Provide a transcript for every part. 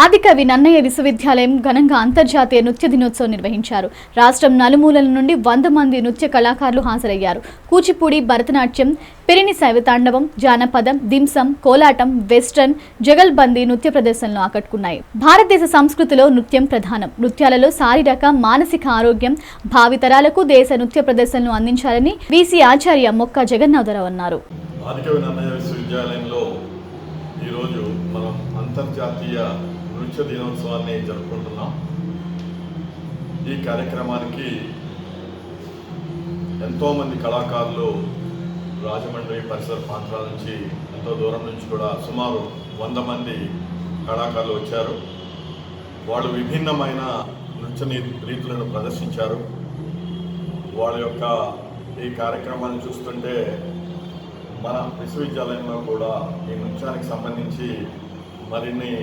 ఆదికవి నన్నయ్య విశ్వవిద్యాలయం ఘనంగా అంతర్జాతీయ నృత్య దినోత్సవం నిర్వహించారు. రాష్ట్రం నలుమూలల నుండి వంద మంది నృత్య కళాకారులు హాజరయ్యారు. కూచిపూడి భరతనాట్యం పెరిని శైవతాండవం జానపదం దింసం కోలాటం వెస్టర్న్ జగల్బందీ నృత్య ప్రదర్శనలు ఆకట్టుకున్నాయి. భారతదేశ సంస్కృతిలో నృత్యం ప్రధానం. నృత్యాలలో శారీరక మానసిక ఆరోగ్యం భావితరాలకు దేశ నృత్య ప్రదర్శనలు అందించాలని వీసీ ఆచార్య మొక్క జగన్నాథరావు అన్నారు. విశ్వవిద్యాలయంలో ఈరోజు మనం అంతర్జాతీయ నృత్య దినోత్సవాన్ని జరుపుకుంటున్నాం. ఈ కార్యక్రమానికి ఎంతోమంది కళాకారులు రాజమండ్రి పరిసర ప్రాంతాల నుంచి ఎంతో దూరం నుంచి కూడా సుమారు వంద మంది కళాకారులు వచ్చారు. వాళ్ళు విభిన్నమైన నృత్య రీతులను ప్రదర్శించారు. వాళ్ళ యొక్క ఈ కార్యక్రమాన్ని చూస్తుంటే మన విశ్వవిద్యాలయంలో కూడా ఈ నృత్యానికి సంబంధించి మరిన్ని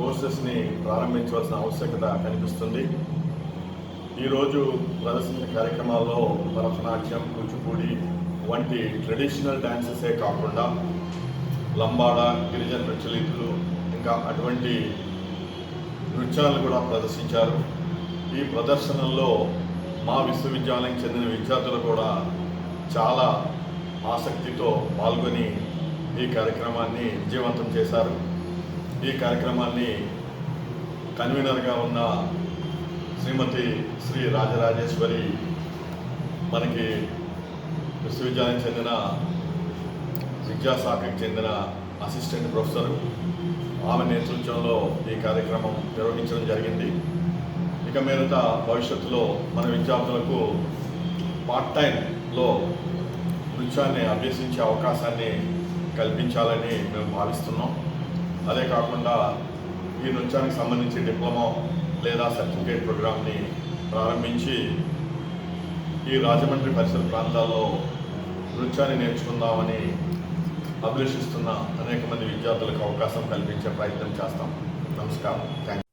కోర్సెస్ని ప్రారంభించవలసిన ఆవశ్యకత కనిపిస్తుంది. ఈరోజు ప్రదర్శించిన కార్యక్రమాల్లో భరతనాట్యం కూచిపూడి వంటి ట్రెడిషనల్ డ్యాన్సెసే కాకుండా లంబాడ గిరిజన నృత్యలీతులు ఇంకా అటువంటి నృత్యాలను కూడా ప్రదర్శించారు. ఈ ప్రదర్శనల్లో మా విశ్వవిద్యాలయం చెందిన విద్యార్థులు కూడా చాలా ఆసక్తితో పాల్గొని ఈ కార్యక్రమాన్ని విజయవంతం చేశారు. ఈ కార్యక్రమాన్ని కన్వీనర్గా ఉన్న శ్రీమతి శ్రీ రాజరాజేశ్వరి మనకి విశ్వవిద్యాలయం చెందిన విద్యాశాఖకి చెందిన అసిస్టెంట్ ప్రొఫెసర్. ఆమె నేతృత్వంలో ఈ కార్యక్రమం నిర్వహించడం జరిగింది. ఇక మీదట భవిష్యత్తులో మన విద్యార్థులకు పార్ట్ టైంలో నృత్యాన్ని అభ్యసించే అవకాశాన్ని కల్పించాలని మేము భావిస్తున్నాం. అదే కాకుండా ఈ నృత్యానికి సంబంధించి డిప్లొమా లేదా సర్టిఫికేట్ ప్రోగ్రామ్ని ప్రారంభించి ఈ రాజమండ్రి పరిసర ప్రాంతాల్లో నృత్యాన్ని నేర్చుకుందామని అభిలషిస్తున్న అనేక మంది విద్యార్థులకు అవకాశం కల్పించే ప్రయత్నం చేస్తాం. నమస్కారం. థ్యాంక్